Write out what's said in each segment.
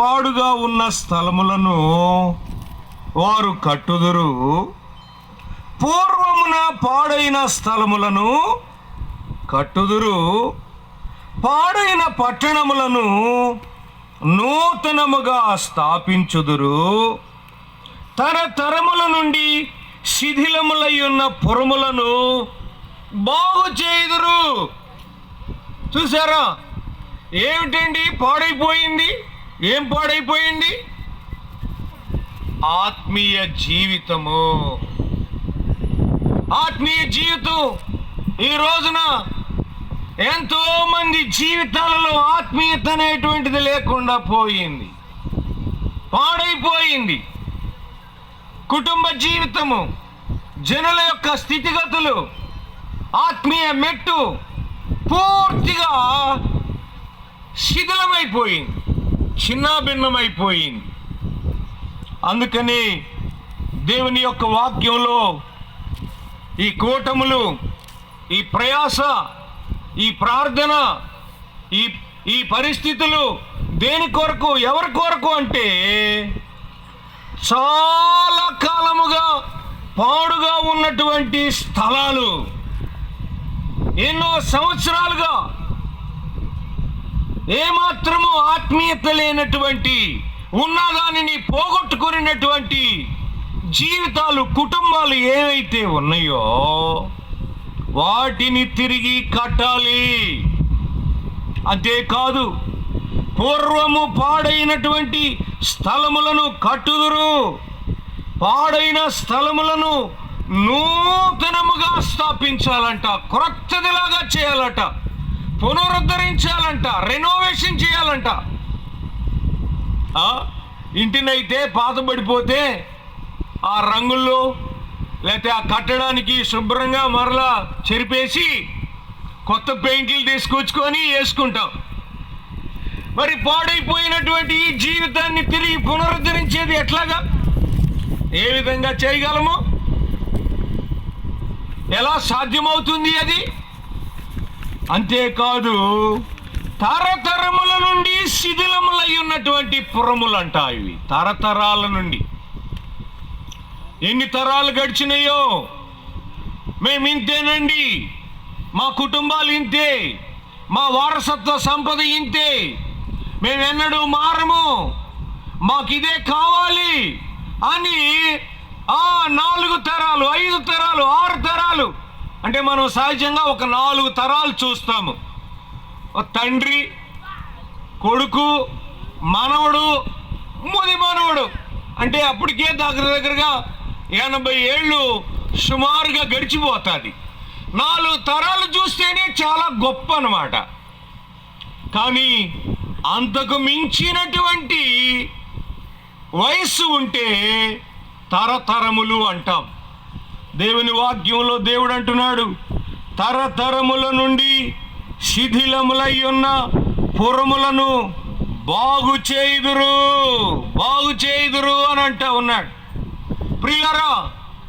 పాడుగా ఉన్న స్థలములను వారు కట్టుదురు. పూర్వమున పాడైన స్థలములను కట్టుదురు. పాడైన పట్టణములను నూతనముగా స్థాపించుదురు. తరతరముల నుండి శిథిలములై ఉన్న పురములను బాగు చేయుదురు. చూసారా ఏమిటండి? పాడైపోయింది? ఏం పాడైపోయింది? ఆత్మీయ జీవితము. ఆత్మీయ జీవితం. ఈ రోజున ఎంతో మంది జీవితాలలో ఆత్మీయత అనేటువంటిది లేకుండా పోయింది. పాడైపోయింది. కుటుంబ జీవితము జనుల యొక్క స్థితిగతులు ఆత్మీయ మెట్టు పూర్తిగా శిథిలమైపోయింది. చిన్నాభిన్నమైపోయింది అందుకని దేవుని యొక్క వాక్యంలో ఈ కూటములు ఈ ప్రయాస ఈ ప్రార్థన ఈ ఈ పరిస్థితులు దేని కొరకు ఎవరి కొరకు అంటే చాలా కాలముగా పాడుగా ఉన్నటువంటి స్థలాలు. ఎన్నో సంవత్సరాలుగా ఏమాత్రము ఆత్మీయత లేనటువంటి ఉన్నదానిని పోగొట్టుకునేటువంటి జీవితాలు కుటుంబాలు ఏవైతే ఉన్నాయో వాటిని తిరిగి కట్టాలి. అంతేకాదు పూర్వము పాడైనటువంటి స్థలములను కట్టుదురు. పాడైన స్థలములను నూతనముగా స్థాపించాలంట క్రొత్తదిలాగా చేయాలట. పునరుద్ధరించాలంట రెనోవేషన్ చేయాలంట. ఇంటినైతే పాతబడిపోతే ఆ రంగుల్లో లేకపోతే ఆ కట్టడానికి శుభ్రంగా మరలా చెరిపేసి కొత్త పెయింట్లు తీసుకొచ్చుకొని వేసుకుంటాం. మరి పాడైపోయినటువంటి ఈ జీవితాన్ని తిరిగి పునరుద్ధరించేది ఎట్లాగా? ఏ విధంగా చేయగలము? ఎలా సాధ్యమవుతుంది అది? అంతేకాదు తరతరముల నుండి శిథిలములై ఉన్నటువంటి పురములంట ఇవి. తరతరాల నుండి. ఎన్ని తరాలు గడిచినాయో? మేము ఇంతేనండి. మా కుటుంబాలు ఇంతే. మా వారసత్వ సంపద ఇంతే. మేమెన్నడూ మారము. మాకు ఇదే కావాలి అని ఆ నాలుగు తరాలు ఐదు తరాలు ఆరు తరాలు అంటే మనం సహజంగా ఒక నాలుగు తరాలు చూస్తాము. తండ్రి కొడుకు మనవడు ముది మనవడు. అంటే అప్పటికే దగ్గర దగ్గరగా ఎనభై ఏళ్ళు సుమారుగా గడిచిపోతుంది. నాలుగు తరాలు చూస్తేనే చాలా గొప్ప అనమాట కానీ అంతకు మించినటువంటి వయస్సు ఉంటే తరతరములు అంటాం. దేవుని వాక్యంలో దేవుడు అంటున్నాడు తరతరముల నుండి శిథిలములై ఉన్న పురములను బాగు చేయుదురు బాగు చేయుదురు అని అంటా ఉన్నాడు. ప్రియులరా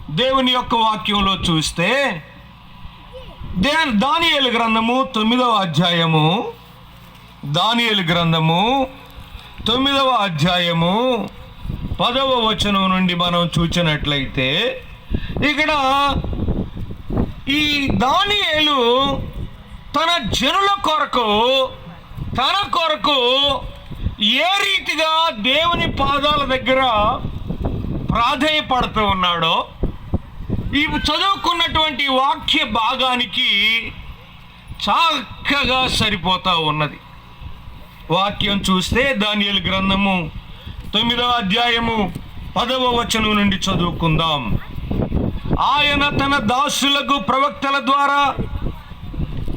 దేవుని యొక్క వాక్యంలో చూస్తే దే దానియలు గ్రంథము తొమ్మిదవ అధ్యాయము దానియలు గ్రంథము తొమ్మిదవ అధ్యాయము పదవ వచనం నుండి మనం చూచినట్లయితే ఇక్కడ ఈ దానియేలు తన జనుల కొరకు తన కొరకు ఏ రీతిగా దేవుని పాదాల దగ్గర ప్రాధేయపడుతూ ఉన్నాడో ఈ చదువుకున్నటువంటి వాక్య భాగానికి చక్కగా సరిపోతా ఉన్నది. వాక్యం చూస్తే దానియలు గ్రంథము తొమ్మిదవ అధ్యాయము పదవ వచనం నుండి చదువుకుందాం. ఆయన తన దాసులకు ప్రవక్తల ద్వారా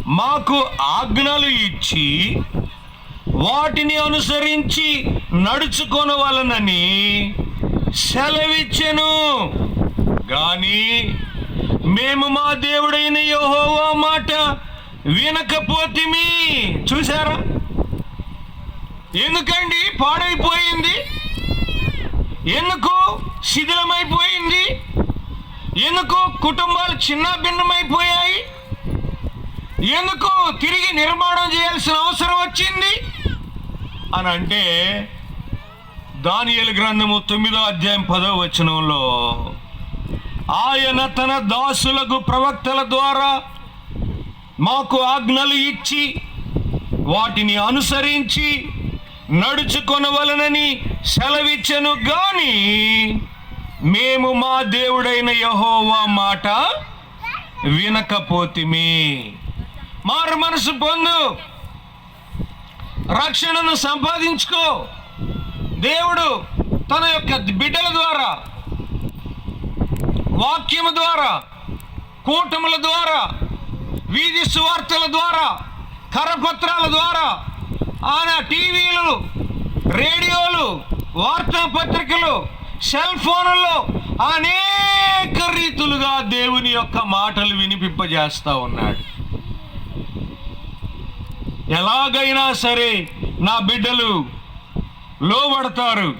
మాకు ఆజ్ఞలు ఇచ్చి వాటిని అనుసరించి నడుచుకొనవలనని సెలవిచ్చెను. గాని మేము మా దేవుడైన యహోవా మాట వినకపోతిమి. చూసారా ఎందుకండి? పాడైపోయింది? ఎందుకు? శిథిలమైపోయింది? ఎందుకు కుటుంబాలు చిన్న భిన్నమైపోయాయి ఎందుకు తిరిగి నిర్మాణం చేయాల్సిన అవసరం వచ్చింది? అని అంటే దానియలు గ్రంథము తొమ్మిదో అధ్యాయం పదో వచనంలో ఆయన తన దాసులకు ప్రవక్తల ద్వారా మాకు ఆజ్ఞలు ఇచ్చి వాటిని అనుసరించి నడుచుకొనవలనని సెలవిచ్చను కానీ మేము మా దేవుడైన యహోవా మాట వినకపోతిమి. మారు మనసు పొందు. రక్షణను సంపాదించుకో. దేవుడు తన యొక్క బిడ్డల ద్వారా వాక్యము ద్వారా కూటముల ద్వారా వీధి సువార్తల ద్వారా కరపత్రాల ద్వారా ఆయన టీవీలు రేడియోలు వార్తాపత్రికలు సెల్ ఫోన్లో అనేక రీతులుగా దేవుని యొక్క మాటలు వినిపింపజేస్తా ఉన్నాడు. ఎలాగైనా సరే నా బిడ్డలు లోబడతారు.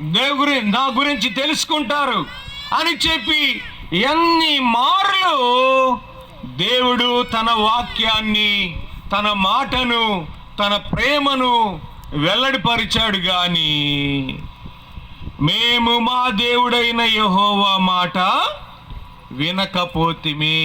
దేవుని నా గురించి తెలుసుకుంటారు అని చెప్పి ఎన్ని మార్లు దేవుడు తన వాక్యాన్ని తన మాటను తన ప్రేమను వెల్లడిపరిచాడు కానీ మేము మా దేవుడైన యహోవా మాట వినకపోతిమి.